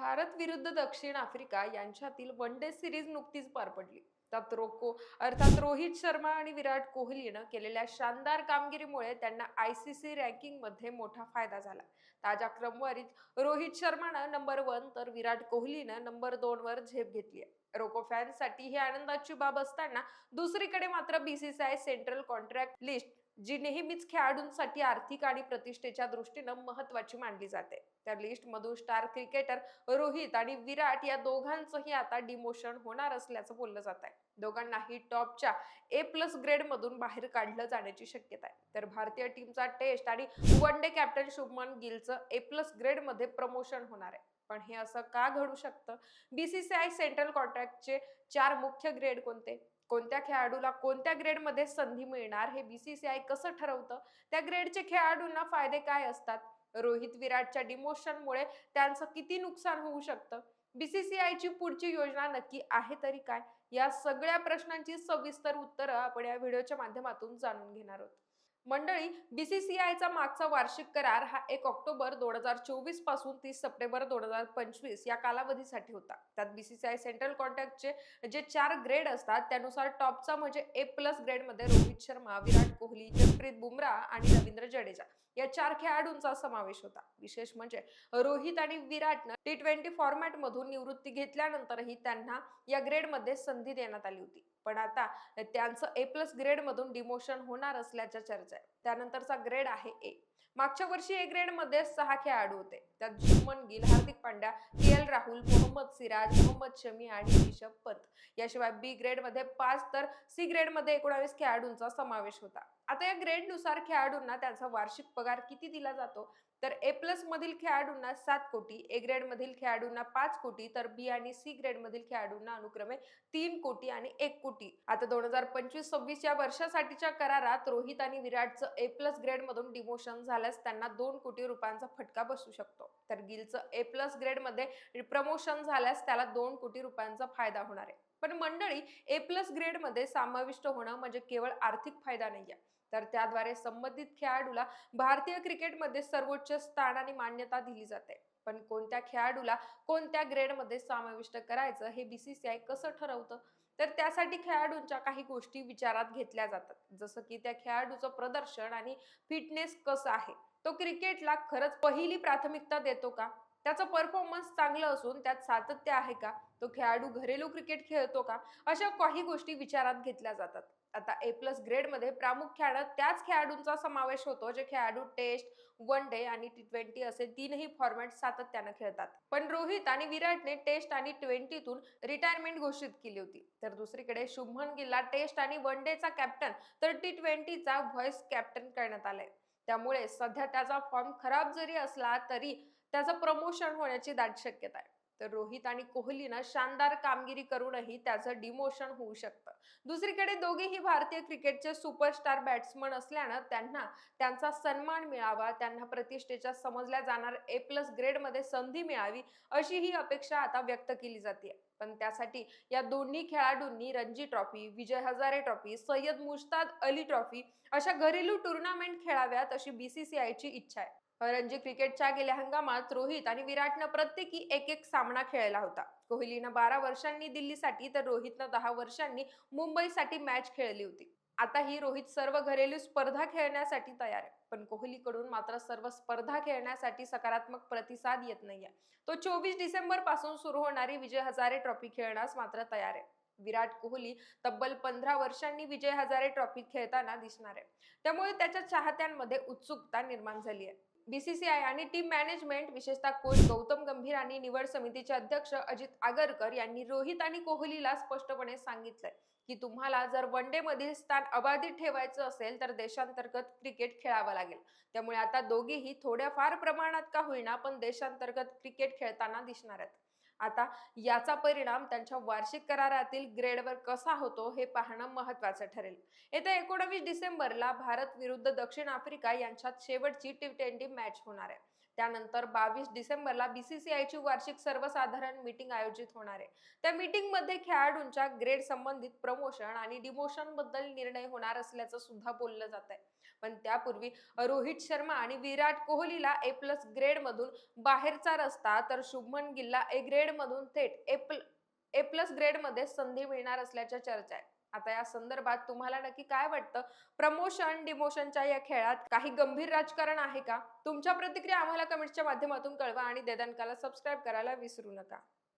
भारत विरुद्ध दक्षिण आफ्रिका यांच्यातील वन डे सिरीज नुकतीच पार पडली. त्यात रोको अर्थात रोहित शर्मा आणि विराट कोहलीनं केलेल्या शानदार कामगिरीमुळे त्यांना आय सी सी रँकिंगमध्ये मोठा फायदा झाला. ताज्या क्रमवारीत रोहित शर्मानं नंबर वन तर विराट कोहलीनं नंबर दोन वर झेप घेतली आहे. रोको फॅन्ससाठी ही आनंदाची बाब असताना दुसरीकडे मात्र बीसीसीआय सेंट्रल कॉन्ट्रॅक्ट लिस्ट जी नेहमीच खेळाडूंसाठी आर्थिक आणि प्रतिष्ठेच्या दृष्टीनं महत्वाची मानली जाते. त्या लिस्ट मधून स्टार क्रिकेटर रोहित आणि विराट या दोघांचंही आता डिमोशन होणार असल्याचं बोललं जात आहे दोघांनाही टॉपच्या ए प्लस ग्रेड मधून बाहेर काढलं जाण्याची शक्यता आहे. तर भारतीय टीमचा टेस्ट आणि वन डे कॅप्टन शुभमन गिलचं ए प्लस ग्रेडमध्ये प्रमोशन होणार आहे. पण हे असं का घडू शकतं? बीसीसीआय सेंट्रल कॉन्ट्रॅक्टचे चार मुख्य ग्रेड कोणते? कोणत्या खेळाडूला कोणत्या ग्रेडमध्ये संधी मिळणार? हे बीसीसीआय कसं ठरवतं? त्या ग्रेडचे खेळाडूंना फायदे काय असतात? रोहित विराटच्या डिमोशनमुळे त्यांचं किती नुकसान होऊ शकतं? बीसीसीआयची पुढची योजना नक्की आहे तरी काय? या सगळ्या प्रश्नांची सविस्तर उत्तरं आपण या व्हिडिओच्या माध्यमातून जाणून घेणार आहोत. मंडळी बीसीसीआयचा मागचा वार्षिक करार हा एक ऑक्टोबर दोन हजार चोवीसपासून तीस सप्टेंबर दोन हजार पंचवीस या कालावधीसाठी होता. त्यात बीसीसीआय सेंट्रल कॉन्टॅक्टचे जे चार ग्रेड असतात त्यानुसार टॉपचा म्हणजे ए प्लस ग्रेडमध्ये रोहित शर्मा विराट कोहली जसप्रीत बुमराह आणि रवींद्र जडेजा या चार खेळाडूंचा समावेश होता. विशेष म्हणजे रोहित आणि विराटनं टी ट्वेंटी फॉर्मॅटमधून निवृत्ती घेतल्यानंतरही त्यांना या ग्रेडमध्ये संधी देण्यात आली होती. पण आता त्यांचं ए प्लस ग्रेड मधून डिमोशन होणार असल्याच्या चर्चा आहे त्यानंतरचा ग्रेड आहे ए मागच्या वर्षी ए ग्रेडमध्ये सहा खेळाडू होते त्यात जुमन गिल हार्दिक पांड्या के एल राहुल मोहम्मद सिराज मोहम्मद शमी आणि रिषभ पंत. याशिवाय बी ग्रेडमध्ये पाच तर सी ग्रेडमध्ये एकोणावीस खेळाडूंचा समावेश होता. आता या ग्रेडनुसार खेळाडूंना त्यांचा वार्षिक पगार किती दिला जातो? तर ए प्लस मधील खेळाडूंना सात कोटी ए ग्रेड मधील खेळाडूंना पाच कोटी तर बी आणि सी ग्रेड मधील खेळाडूंना अनुक्रमे तीन कोटी आणि एक कोटी. आता दोन हजार पंचवीस सव्वीस या वर्षासाठीच्या करारात रोहित आणि विराटचं ए प्लस ग्रेडमधून डिमोशन झाल्यास त्यांना दोन कोटी रुपयांचा फटका बसू शकतो. तर गिलचं ए प्लस ग्रेडमध्ये प्रमोशन झाल्यास त्याला दोन कोटी रुपयांचा फायदा होणार आहे. पण मंडळी ए प्लस ग्रेडमध्ये समाविष्ट होणं म्हणजे केवळ आर्थिक फायदा नाहीये. तर त्याद्वारे संबंधित खेळाडूला भारतीय क्रिकेटमध्ये सर्वोच्च स्थान आणि मान्यता दिली जाते. पण कोणत्या खेळाडूला कोणत्या ग्रेडमध्ये समाविष्ट करायचं हे बीसीसीआय कसं ठरवतं? तर त्यासाठी खेळाडूंच्या काही गोष्टी विचारात घेतल्या जातात. जसं की त्या खेळाडूचं प्रदर्शन आणि फिटनेस कसं आहे? तो क्रिकेटला खरंच पहिली प्राथमिकता देतो का? त्याचा परफॉर्मन्स चांगलं असून त्यात सातत्य आहे का? तो खेळाडू घरेलू क्रिकेट खेळतो का? अशा काही गोष्टी विचारात घेतल्या जातात. आता ए प्लस ग्रेडमध्ये प्रामुख्यानं त्याच खेळाडूंचा समावेश होतो जे खेळाडू टेस्ट वन डे आणि टी ट्वेंटी असे तीनही फॉर्मॅट सातत्यानं खेळतात. पण रोहित आणि विराटने टेस्ट आणि ट्वेंटीतून रिटायरमेंट घोषित केली होती. तर दुसरीकडे शुभमन गिलला टेस्ट आणि वन डेचा कॅप्टन तर टी ट्वेंटीचा व्हॉइस कॅप्टन करण्यात आलाय. त्यामुळे सध्या त्याचा फॉर्म खराब जरी असला तरी त्याचं प्रमोशन होण्याची दाट शक्यता आहे. तर रोहित आणि कोहलीनं शानदार कामगिरी करूनही त्याचं डिमोशन होऊ शकतं. दुसरीकडे दोघेही भारतीय क्रिकेटचे सुपरस्टार बॅट्समन असल्यानं त्यांना त्यांचा सन्मान मिळावा त्यांना प्रतिष्ठेच्या समजल्या जाणार ए प्लस ग्रेडमध्ये संधी मिळावी अशी ही अपेक्षा आता व्यक्त केली जाते पण त्यासाठी या दोन्ही खेळाडूंनी Ranji trophy Vijay Hazare trophy Syed Mushtaq Ali trophy अशा घरेलू टुर्नामेंट खेळाव्यात अशी बीसीसीआयची इच्छा आहे. रणजी क्रिकेटच्या गेल्या हंगामात रोहित आणि विराटनं प्रत्येकी एक एक सामना खेळला होता. कोहलीनं बारा वर्षांनी दिल्लीसाठी तर रोहितनं दहा वर्षांनी मुंबईसाठी मॅच खेळली होती. आता ही रोहित सर्व घरेलू स्पर्धा खेळण्यासाठी तयार आहे. पण कोहलीकडून मात्र सर्व स्पर्धा खेळण्यासाठी सकारात्मक प्रतिसाद येत नाहीये. तो चोवीस डिसेंबरपासून सुरू होणारी विजय हजारे ट्रॉफी खेळण्यास मात्र तयार आहे. विराट कोहली तब्बल पंधरा वर्षांनी विजय हजारे ट्रॉफी खेळताना दिसणार आहे. त्यामुळे त्याच्या चाहत्यांमध्ये उत्सुकता निर्माण झाली आहे. बीसीसीआय आणि टीम मॅनेजमेंट विशेषतः कोच गौतम गंभीर आणि निवड समितीचे अध्यक्ष अजित आगरकर यांनी रोहित आणि कोहलीला स्पष्टपणे सांगितलंय की तुम्हाला जर वन डे मधील स्थान अबाधित ठेवायचं असेल तर देशांतर्गत क्रिकेट खेळावं लागेल. त्यामुळे आता दोघेही थोड्याफार प्रमाणात का होईना पण देशांतर्गत क्रिकेट खेळताना दिसणार आहेत. आता याचा परिणाम त्यांच्या वार्षिक करारातील ग्रेडवर कसा होतो हे पाहणं महत्वाचं ठरेल. येत्या एकोणवीस डिसेंबरला भारत विरुद्ध दक्षिण आफ्रिका यांच्यात शेवटची टी ट्वेंटी मॅच होणार आहे. त्यानंतर बावीस डिसेंबरला बीसीसीआयची वार्षिक सर्वसाधारण मीटिंग आयोजित होणार आहे. त्या मीटिंगमध्ये खेळाडूंच्या ग्रेड संबंधित प्रमोशन आणि डिमोशनबद्दल निर्णय होणार असल्याचं सुद्धा बोललं जात आहे पण त्यापूर्वी रोहित शर्मा आणि विराट कोहलीला ए प्लस ग्रेड मधून बाहेरचा रस्ता तर शुभमन गिलला ए ग्रेड मधून थेट ए ए प्लस ग्रेडमध्ये संधी मिळणार असल्याच्या चर्चा आहे आता या संदर्भात तुम्हाला नक्की काय वाटतं? प्रमोशन डिमोशनच्या या खेळात काही गंभीर राजकारण आहे का? तुमच्या प्रतिक्रिया आम्हाला कमेंटच्या माध्यमातून कळवा आणि देदानकाला सबस्क्राईब करायला विसरू नका.